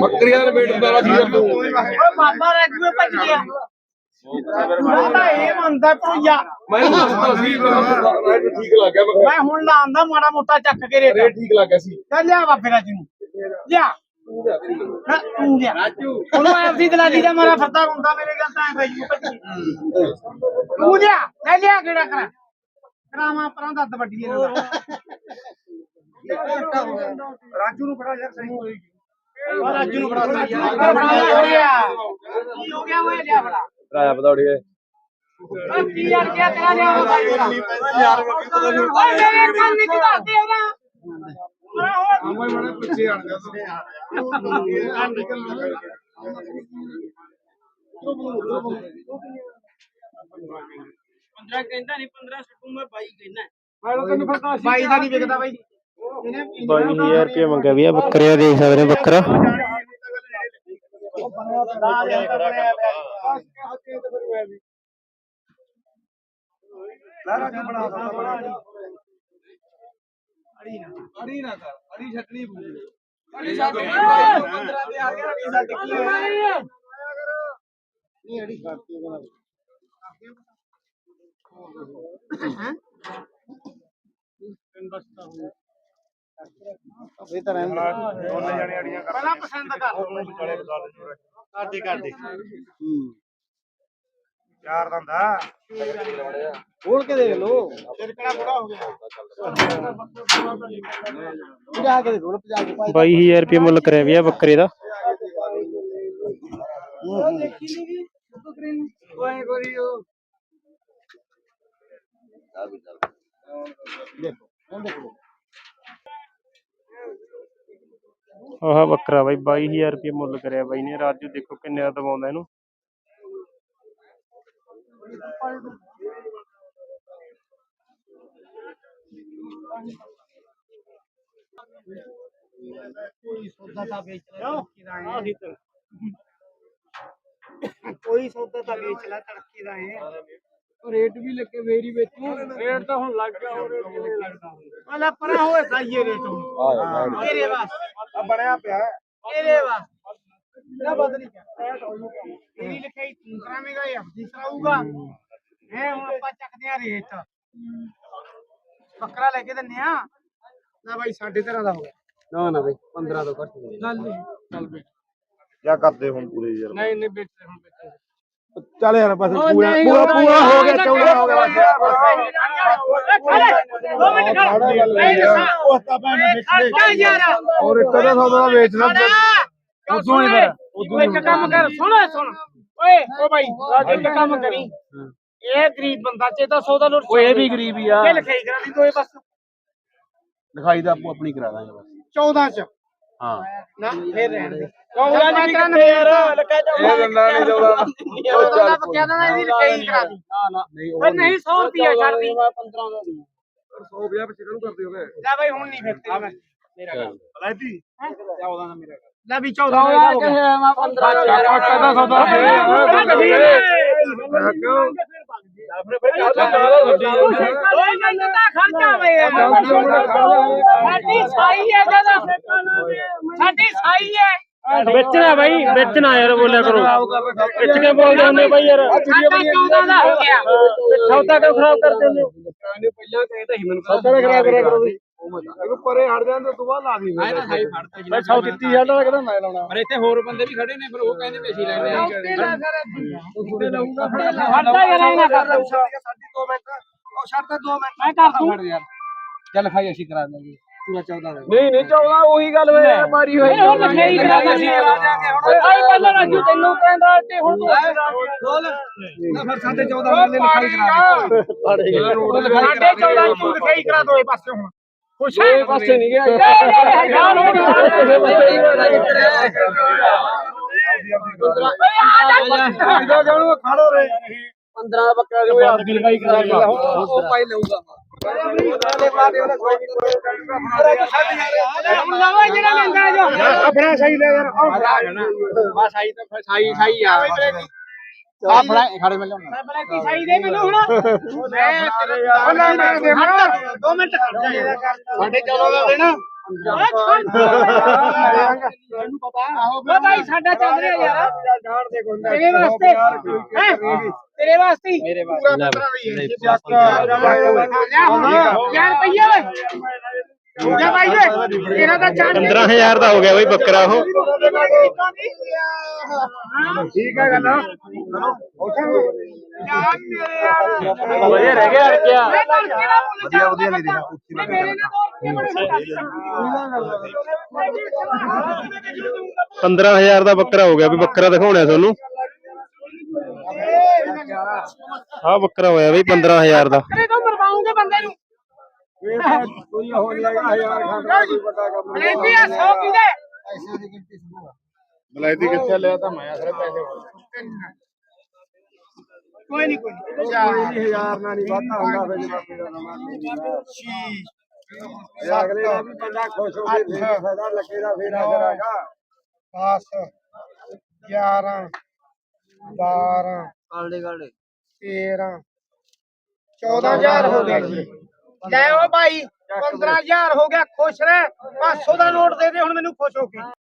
ਬੱਕਰੀਆਂ ਦੇ ਵੇਟ ਦਾ ਜੀ ਓਏ ਬਾਬਾ ਰੈਗੂ ਭੱਜ ਗਿਆ। ਮੈਂ ਤਾਂ ਇਹ ਮੰਨਦਾ ਭੁਈਆ ਮੈਂ ਦੱਸਦਾ ਸੀ ਰੇਟ ਠੀਕ ਲੱਗ ਗਿਆ ਮੈਂ ਹੁਣ ਲਾਉਂਦਾ ਮਾੜਾ ਮੋਟਾ ਚੱਕ ਕੇ ਰੇਟ। ਰੇਟ ਠੀਕ ਲੱਗ ਗਿਆ ਸੀ। ਚੱਲ ਲਿਆ ਬਾਬੇ ਰਾਜੂ ਨੂੰ। ਲਿਆ। ਤੂੰ ਰਾਜੂ ਉਹਨੂੰ ਐਫਸੀ ਦਲਾਲੀ ਦਾ ਮਾਰਾ ਫੱਤਾ ਹੁੰਦਾ ਮੇਰੇ ਗੱਲ ਤਾਂ ਭਾਈ ਤੂੰ ਲਿਆ। ਲੈ ਲਿਆ ਕਿਹੜਾ ਕਰਾ। ਕਰਾਵਾਂ ਪਰਾਂ ਦੱਦ ਵੱਡੀ ਇਹਨਾਂ ਦਾ। ਰਾਜੂ ਨੂੰ ਫੜਾ ਯਾਰ ਸਹੀ। ਹੋਏਗੀ ਰਾਜੂ ਨੂੰ ਫੜਾ ਕੀ ਹੋ ਗਿਆ? ਓਏ ਲਿਆ ਫੜਾ। ਰਾਇਆ ਬਦੌੜੀਏ ਕੀ ਯਾਰ ਕਿਆ ਤੇਰਾ ਲਿਆ ਭਾਈ ਯਾਰ ਓਏ ਮੇਰੇ ਕੰਨ ਨਹੀਂ ਦੱਸਦੇ ਉਹਦਾ ਮੈਂ ਬੜੇ ਪਿੱਛੇ ਆਣ ਗਿਆ ਪੰਦਰਾਂ ਕਹਿੰਦਾ ਨਹੀਂ 15 ਸੱਟੂ ਮੈਂ 22 ਕਹਿੰਦਾ। ਮੈਂ ਤੈਨੂੰ ਸੀ 22 ਦਾ ਨਹੀਂ ਵਿਕਦਾ ਬਾਈ। ਇਹਨੇ 22000 ਰੁਪਏ ਮੰਗਿਆ ਵੀ ਆ ਬੱਕਰੇ ਦੇਖ ਸਕਦੇ ਹੋ ਬੱਕਰਾ। ਅੜੀ ਨਾ ਕਰ ਅੜੀ ਛੱਡਣੀ ਪੂਰੀ ਅੜੀ ਛੱਡ 15 ਤੇ ਆ ਗਿਆ ਅੜੀ ਛੱਡ ਕੀ ਦੋਨੇ ਜਣੇ ਅੜੀਆਂ ਕਰ ਪਹਿਲਾਂ ਪਸੰਦ ਕਰ। ਕਰਦੇ ਕਰਦੇ ਚਾਰ ਦੰਦਾ ਖੋਲ ਕੇ ਦੇਖ ਲੋ ਕਿਹੜਾ ਬੁੜਾ ਹੋ ਗਿਆ? 22000 ਰੁਪਏ ਮੁੱਲ ਕਰਿਆ ਵੀ ਆ ਬੱਕਰੇ ਦਾ। ਓਏ ਗੋਰੀਓ ਆਹ ਬੱਕਰਾ ਬਾਈ 22000 ਰੁਪਏ ਮੁੱਲ ਕਰਿਆ ਬਾਈ ਨੇ। ਰਾਜੂ ਦੇਖੋ ਕਿੰਨੇ ਦਾ ਦਵਾਉਂਦਾ ਇਹਨੂੰ। ਕੋਈ ਸੌਦਾ ਤਾਂ ਵੇਚ ਲੈ, ਤੜਕੀ ਦਾ ਕੋਈ ਸੌਦਾ ਤਾਂ ਵੇਚ ਲੈ ਤੜਕੀ ਦਾ ਹੈ ਰੇਟ ਵੀ ਲੱਗੇ ਵੇਰੀ ਵਿੱਚ। ਰੇਟ ਤਾਂ ਹੁਣ ਲੱਗ ਗਿਆ ਹੋਰ ਪਹਿਲਾਂ ਪਰਾਂ ਹੋਏ ਸਾਈਏ ਰੇਟ ਹੁਣ। ਤੇਰੇ ਵਾਸਤੇ। ਆ ਬਣਿਆ ਪਿਆ। ਤੇਰੇ ਵਾਸਤੇ। ਨਾ ਬਦਲੀ ਤੇਰੀ ਲਿਖਾਈ ਤੂੰ ਕਰਾਵੇਂਗਾ ਜਾਂ ਅਫਜੀ ਕਰਾਊਗਾ? ਹੈ ਹੁਣ ਆਪਾਂ ਚੱਕਦੇ ਆ ਰੇਟ। ਬੱਕਰਾ ਲੈ ਕੇ ਦਿੰਨੇ ਆ। ਨਾ ਬਾਈ 13.5 ਦਾ ਹੋ ਗਿਆ। ਨਾ ਨਾ ਬਈ 15 ਤੋਂ ਘੱਟ ਨਹੀਂ। ਚੱਲ ਚੱਲ ਬਈ ਜਾਂ ਕਰਦੇ ਹੁਣ ਪੂਰੇ ਯਾਰ? ਨਹੀਂ ਨਹੀਂ ਵੇਚ ਹੁਣ ਵੇਚ ਚੱਲ ਯਾਰ ਬਸ ਪੂਰਾ ਪੂਰਾ ਪੂਰਾ ਹੋ ਗਿਆ 14 ਹੋ ਗਿਆ ਦੋ ਉਹ ਤਾਂ ਭੈਣ ਔਰ ਇੱਕ ਦਾ ਸੌਦਾ ਵੇਚਣਾ ਉਦੋਂ ਹੀ ਫਿਰ ਤੂੰ ਇੱਕ ਕੰਮ ਕਰ ਸੁਣ ਸੁਣ। ਓਏ ਓ ਭਾਈ ਇੱਕ ਕੰਮ ਕਰੀ। ਇਹ ਗਰੀਬ ਬੰਦਾ ਚੇ ਤਾਂ ਸੌਦਾ ਲੁੱਟ ਓਏ ਇਹ ਵੀ ਗਰੀਬ ਹੀ ਆ। ਇਹ ਲਿਖਾਈ ਕਰਾ ਦੀ ਦੋਏ ਬਸ। ਲਿਖਾਈ ਤਾਂ ਆਪੋ ਆਪਣੀ ਕਰਾ ਦਾਂਗੇ ਬਸ। 14 ਚ। ਹਾਂ। ਨਾ ਫੇਰ ਰਹਿਣ ਦੇ। 14 ਚ ਵੀ ਕਰਾਂਗੇ ਯਾਰ? ਲੱਗਾ ਇਹ ਦੰਦਾ ਨਹੀਂ ਦੌੜਾ ਚੌਦਾਂ ਦਾ ਪੱਕਿਆ ਤਾਂ ਇਹਦੀ ਲਿਖਾਈ ਕਰਾ ਦੀ ਨਾ ਨਾ। ਨਹੀਂ ਓਏ ਨਹੀਂ 100 ਰੁਪਿਆ ਛੱਡ ਦੀ। 15 ਦਾ ਨਹੀਂ 100 50 ਪਿੱਛੇ ਕਰੂ ਕਰਦੇ ਹੋਗੇ ਲੈ ਬਾਈ ਹੁਣ ਨਹੀਂ ਫਿਰ ਤੇਰੀ। ਮੇਰਾ ਗੱਲ ਲੈਤੀ 14 ਦਾ ਮੇਰਾ ਲੈ ਵੀ 14 ਦਾ ਹੋ ਗਿਆ ਮੈਂ 15 ਦਾ ਮੈਨੂੰ ਤਾਂ ਖਰਚਾ ਵੇ। ਸਾਡੀ ਸਾਈ ਹੈ ਜਦ ਸਾਡੀ ਸਾਈ ਹੈ ਵੇਚਣਾ ਬਾਈ ਵੇਚਣਾ ਯਾਰ ਬੋਲਿਆ ਕਰੋ। ਵੇਚ ਕੇ ਬੋਲਦੇ ਹੁੰਦੇ ਬਾਈ ਯਾਰ। ਸਾਡਾ 14 ਦਾ ਹੋ ਗਿਆ। ਸੌਦਾ ਕਿਉਂ ਖਰਾਬ ਕਰਦੇ ਹੁੰਦੇ ਹੋ? ਪਹਿਲਾਂ ਕਹਿੰਦਾ ਸੀ ਮੈਨੂੰ ਸੌਦਾ ਕਰਾ ਕਰਿਆ ਕਰੋ ਵੀ ਇਹ ਪਰੇ ਹਟ ਜਾਂਦੇ ਤੂੰ ਬਾਅਦ ਲਾ ਦੀ ਮੈਂ ਤਾਂ ਸਾਈ ਫੜਦਾ ਮੈਂ ਸੌ ਦਿੱਤੀ ਜਾਂਦਾ ਤਾਂ ਕਹਿੰਦਾ ਮੈਂ ਲਾਉਣਾ? ਪਰ ਇੱਥੇ ਹੋਰ ਬੰਦੇ ਵੀ ਖੜੇ ਨੇ ਫਿਰ ਉਹ ਕਹਿੰਦੇ ਵੀ ਅਸੀਂ ਲੈਣੇ ਆ। ਫੜਦਾ ਯਾਰ ਇਹ ਨਾ ਕਰ ਸਾਡੀ 2 ਮਿੰਟ ਉਹ ਛੱਡ 2 ਮਿੰਟ। ਮੈਂ ਕਰ ਦੂੰ। ਫੜ ਯਾਰ। ਚੱਲ ਖਾਈ ਅਸੀਂ ਕਰਾ ਦਾਂਗੇ ਪੂਰਾ 14 ਨਹੀਂ ਨਹੀਂ 14 ਉਹੀ ਗੱਲ ਵੇ ਮਾਰੀ ਇਹ ਹੁਣ ਲਿਖਾਈ ਕਰਾ ਦਾਂਗੇ ਆਈ ਪਹਿਲਾਂ ਰਾਜੂ ਤੈਨੂੰ ਕਹਿੰਦਾ ਤੇ ਹੁਣ ਤੂੰ ਬੋਲ ਨਾ ਫਿਰ ਸਾਡੇ 14 ਬੰਦੇ ਲਿਖਾਈ ਕਰਾ ਸਾਡੇ 14 ਤੂੰ ਲਿਖਾਈ ਕਰਾ ਦੋ ਇਹ ਪਾਸੇ ਹੁਣ। ਹੈ? ਇਹ ਪਾਸੇ ਨਹੀਂ ਗਿਆ। ਜਾਨ ਹੋ ਇਹਦਾ ਜਾਣੋ ਖੜੋ ਰੇ 15 ਦਾ। ਬੱਕਰਾ ਜੋ। ਆਪ ਦੀ ਲਿਖਾਈ ਕਰਾ ਉਹ ਪਾਈ ਲਊਗਾ। ਆਪਣਾ ਸਹੀ ਲੈ ਯਾਰ ਬਸ ਆਈ ਤਾਂ ਸਹੀ ਸਹੀ ਆ ਆ ਫੜਾ ਖੜੇ ਮਿਲ ਮੈਂ ਬਲੈਕੀ ਸਾਈ ਦੇ ਮੈਨੂੰ ਹੁਣ ਮੈਂ ਤੇਰੇ ਮਿੰਟ ਖੜ ਜਾ। 14 ਦਾ ਦੇਣਾ ਮੈਨੂੰ ਪਤਾ। ਓ ਭਾਈ ਸਾਡਾ ਚੱਲ ਰਿਹਾ ਯਾਰ। ਜਾਣ ਦੇ ਕੋਈ ਤੇਰੇ ਵਾਸਤੇ। ਹੈਂ? ਤੇਰੇ ਵਾਸਤੇ ਮੇਰੇ ਯਾਰ ਪਈਆ ਓਏ ਜਾ ਭਾਈ ਓਏ ਤੇਰਾ ਤਾਂ ਚਾਰ 15000 ਦਾ ਹੋ ਗਿਆ ਬਈ ਬੱਕਰਾ ਉਹ। ਠੀਕ ਹੈ ਗੱਲ। ਯਾਰ ਮੇਰੇ ਯਾਰ। ਵਧੀਆ ਰਹਿ ਗਿਆ ਕਿਆ। ਵਧੀਆ ਵਧੀਆ ਨਹੀਂ ਰਿਹਾ। ਮੇਰੇ ਨਾਲ ਤਾਂ ਬੜੇ 15000 ਦਾ ਬੱਕਰਾ ਹੋ ਗਿਆ ਵੀ ਬੱਕਰਾ ਦਿਖਾਉਣਾ ਤੁਹਾਨੂੰ। ਆਹ ਬੱਕਰਾ ਹੋਇਆ ਬਈ 15000 ਦਾ। ਅਰੇ ਤੋਂ ਮਰਵਾਉਂਗੇ ਬੰਦੇ ਨੂੰ। ਕੋਈ ਹੋ ਜਾਏਗਾ ਯਾਰ ਖਾਂਦਾ ਕੋਈ ਵੱਡਾ ਕੰਮ ਲੈਂਦੀ ਆ 100 ਕਿਲੇ। ਬਲੈਤੀ ਕਿੱਥੇ ਲਿਆ ਤਾਂ ਮੈਂ ਅਸਰੇ ਪੈਸੇ। ਕੋਈ ਨਹੀਂ ਕੋਈ ਨਹੀਂ ਨਹੀਂ ਹਜ਼ਾਰ ਨਾਲ ਨਹੀਂ ਵਾਧਾ ਹੁੰਦਾ ਫਿਰ ਬਾਪੇ ਦਾ ਨਵਾਂ ਇਹ ਅਗਲੇ ਦਾ ਵੀ ਬੰਦਾ ਖੁਸ਼ ਹੋ ਕੇ ਫਾਇਦਾ ਲੱਗੇ ਦਾ ਫੇਰ ਆ ਕਰਾਂਗਾ 10 11 12 ਕਾਲੇ ਕਾਲੇ 13 14000 ਹੋ ਗਿਆ ਜੀ ਲੈ ਓ ਭਾਈ 15000 ਹੋ ਗਿਆ ਖੁਸ਼ ਰਹਿ। 500 ਦਾ ਨੋਟ ਦੇ ਦੇ ਹੁਣ ਮੈਨੂੰ ਖੁਸ਼ ਹੋ ਕੇ।